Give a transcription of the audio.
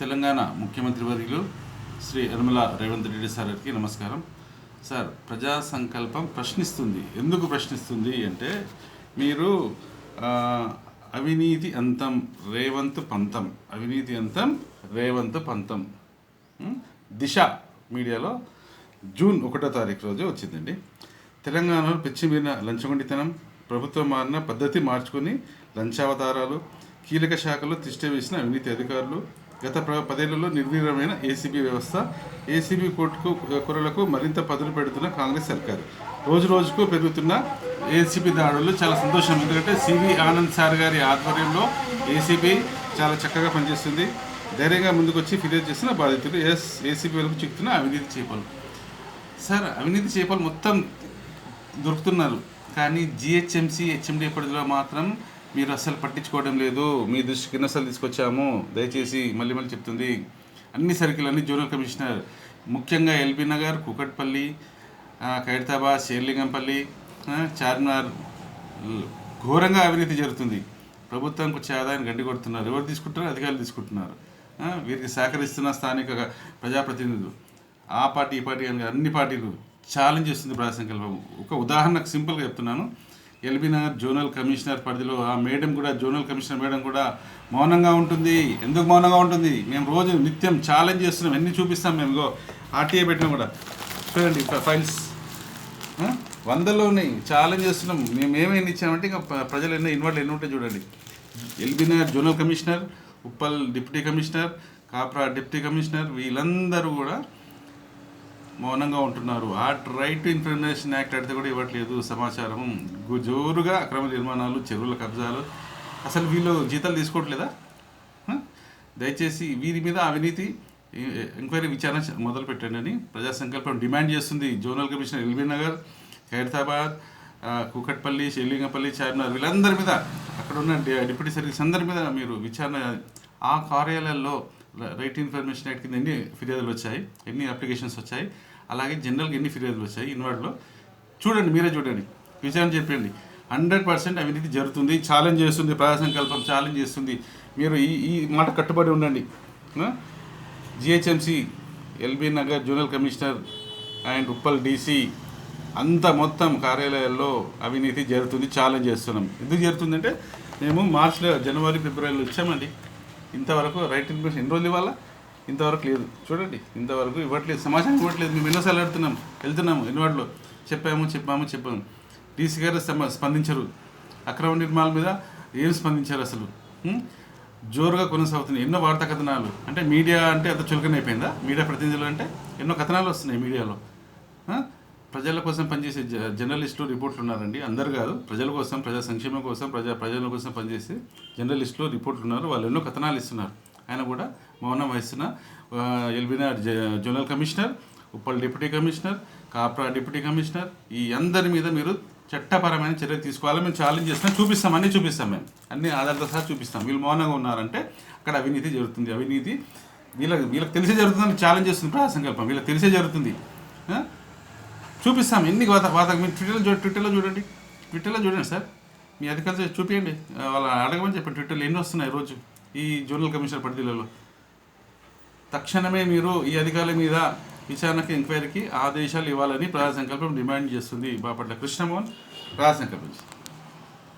తెలంగాణ ముఖ్యమంత్రి వర్యులు శ్రీ యనమల రేవంత్ రెడ్డి సార్కి నమస్కారం. సార్ ప్రజా సంకల్పం ప్రశ్నిస్తుంది. ఎందుకు ప్రశ్నిస్తుంది అంటే మీరు అవినీతి అంతం రేవంత్ పంతం. అవినీతి అంతం రేవంత్ పంతం. దిశ మీడియాలో జూన్ ఒకటో తారీఖు రోజు వచ్చిందండి. తెలంగాణలో పిచ్చిమీరిన లంచగొండితనం ప్రభుత్వం మారిన పద్ధతి మార్చుకొని లంచావతారాలు కీలక శాఖలో తిష్ట వేసిన అవినీతి అధికారులు గత పదేళ్ళలో నిర్వీర్యమైన ఏసీబీ వ్యవస్థ ఏసీబీ కోర్టుకు కొరలకు మరింత పదులు పెడుతున్న కాంగ్రెస్ సర్కారు. రోజు రోజుకు పెరుగుతున్న ఏసీబీ దాడులు చాలా సంతోషం. ఎందుకంటే సివి ఆనంద్ సార్ గారి ఆధ్వర్యంలో ఏసీబీ చాలా చక్కగా పనిచేస్తుంది. ధైర్యంగా ముందుకొచ్చి ఫిర్యాదు చేస్తున్న బాధితులు ఎస్ ఏసీబీ వరకు చిక్కుతున్న అవినీతి చేపలు. సార్ అవినీతి చేపలు మొత్తం దొరుకుతున్నారు. కానీ జిహెచ్ఎంసీ హెచ్ఎండి పరిధిలో మాత్రం మీరు అస్సలు పట్టించుకోవడం లేదు. మీ దృష్టికి అసలు తీసుకొచ్చాము. దయచేసి మళ్ళీ మళ్ళీ చెప్తుంది. అన్ని సర్కిల్ అన్ని జోనల్ కమిషనర్ ముఖ్యంగా ఎల్బీ నగర్ కుకట్పల్లి ఖైరతాబాద్ షేర్లింగంపల్లి చార్మినార్ ఘోరంగా అవినీతి జరుగుతుంది. ప్రభుత్వానికి వచ్చే ఆదాయాన్ని గండి కొడుతున్నారు. ఎవరు తీసుకుంటారు అధికారులు తీసుకుంటున్నారు. వీరికి సహకరిస్తున్న స్థానిక ప్రజాప్రతినిధులు. ఆ పార్టీ ఈ పార్టీ అని అన్ని పార్టీలు ఛాలెంజ్ చేస్తుంది ప్రజాసంకల్పం. ఒక ఉదాహరణకు సింపుల్గా చెప్తున్నాను. ఎల్బీనగర్ జోనల్ కమిషనర్ పరిధిలో ఆ మేడం కూడా జోనల్ కమిషనర్ మేడం కూడా మౌనంగా ఉంటుంది. ఎందుకు మౌనంగా ఉంటుంది? మేము రోజు నిత్యం ఛాలెంజ్ చేస్తున్నాం. ఎన్ని చూపిస్తాం మేము? ఇగో ఆర్టీఏ పెట్టినా కూడా. చూడండి ఫైల్స్ వందల్లో ఉన్నాయి ఛాలెంజ్ చేస్తున్నాం. మేము ఏమేమి ఇచ్చామంటే ఇంకా ప్రజలు ఎన్నో ఇన్వాల్వ్ ఎన్ని ఉంటాయి చూడండి. LB Nagar zonal commissioner Uppal deputy commissioner Kapra deputy commissioner వీళ్ళందరూ కూడా మౌనంగా ఉంటున్నారు. ఆ రైట్ టు ఇన్ఫర్మేషన్ యాక్ట్ అడితే కూడా ఇవ్వట్లేదు సమాచారం జోరుగా అక్రమ నిర్మాణాలు చెరువుల కబ్జాలు. అసలు వీళ్ళు జీతాలు తీసుకోవట్లేదా? దయచేసి వీరి మీద అవినీతి ఎంక్వైరీ విచారణ మొదలు పెట్టండి అని ప్రజా సంకల్పం డిమాండ్ చేస్తుంది. Zonal commissioner LB Nagar Khairatabad Kukatpally Serilingampally Charminar వీళ్ళందరి మీద అక్కడ ఉన్న డిప్యూటీ సర్వీస్ అందరి మీద మీరు విచారణ ఆ కార్యాలయాల్లో రైట్ ఇన్ఫర్మేషన్ యాక్ట్ కింద ఎన్ని ఫిర్యాదులు వచ్చాయి? ఎన్ని అప్లికేషన్స్ వచ్చాయి? అలాగే జనరల్గా ఎన్ని ఫిర్యాదులు వచ్చాయి? ఇన్వార్డ్లో చూడండి మీరే చూడండి. విచారణ చెప్పండి. హండ్రెడ్ పర్సెంట్ అవినీతి జరుగుతుంది ఛాలెంజ్ చేస్తుంది ప్రజా సంకల్పం ఛాలెంజ్ చేస్తుంది. మీరు ఈ ఈ మాట కట్టుబడి ఉండండి. GHMC LB Nagar junior commissioner and Uppal DC అంత మొత్తం కార్యాలయాల్లో అవినీతి జరుగుతుంది ఛాలెంజ్ చేస్తున్నాం. ఎందుకు జరుగుతుందంటే మేము మార్చిలో జనవరి ఫిబ్రవరిలో వచ్చామండి. ఇంతవరకు రైట్ ఇన్ఫర్మేషన్ ఎన్ని రోజులు ఇవ్వాలా? ఇంతవరకు లేదు. చూడండి ఇంతవరకు ఇవ్వట్లేదు. సమాచారం ఇవ్వట్లేదు. మేము ఎన్నోసార్లు వెళ్తున్నాం వెళ్తున్నాము ఎన్నివాడిలో చెప్పాము చెప్పాము చెప్పాము. డీసీ గారు స్ప- స్పందించరు. అక్రమ నిర్మాణాల మీద ఏం స్పందించారు అసలు? జోరుగా కొనసాగుతున్నాయి. ఎన్నో వార్తా కథనాలు. అంటే మీడియా అంటే అంత చులకన అయిపోయిందా? మీడియా ప్రతినిధులు అంటే ఎన్నో కథనాలు వస్తున్నాయి మీడియాలో. ప్రజల కోసం పనిచేసే జ- జర్నలిస్టులు రిపోర్ట్లు ఉన్నారండి. అందరు కాదు. ప్రజల కోసం ప్రజా సంక్షేమం కోసం ప్రజా ప్రజల కోసం పనిచేసే జర్నలిస్టులు రిపోర్ట్లు ఉన్నారు. వాళ్ళు ఎన్నో కథనాలు ఇస్తున్నారు. ఆయన కూడా మౌనం వహిస్తున్న ఆ, general commissioner Uppal deputy commissioner Kapra deputy commissioner ఈ అందరి మీద మీరు చట్టపరమైన చర్యలు తీసుకోవాలి. మేము ఛాలెంజ్ చేస్తాం చూపిస్తాం. అన్నీ చూపిస్తాం మేము. అన్ని ఆధారాలతో సహా చూపిస్తాం. వీళ్ళు మౌనంగా ఉన్నారంటే అక్కడ అవినీతి జరుగుతుంది. అవినీతి వీళ్ళకి వీళ్ళకి తెలిసే జరుగుతుందని ఛాలెంజ్ చేస్తుంది ప్రజా సంకల్పం. వీళ్ళకి తెలిసే జరుగుతుంది. చూపిస్తాం. ఎన్ని వాత వాత మీరు ట్విట్టర్లో చూ ట్విట్టర్లో చూడండి. ట్విట్టర్లో చూడండి సార్. మీ అధికారులు చూపించండి వాళ్ళ అడగమని చెప్పండి. ట్విట్టర్లో ఎన్ని వస్తున్నాయి రోజు? ఈ జోనల్ కమిషనర్ పరిధిలలో. తక్షణమే మీరు ఈ అధికారుల మీద విచారణకి ఎంక్వైరీకి ఆదేశాలు ఇవ్వాలని ప్రజా సంకల్పం డిమాండ్ చేస్తుంది. బాపట్ల కృష్ణమోహన్ ప్రజా సంకల్పం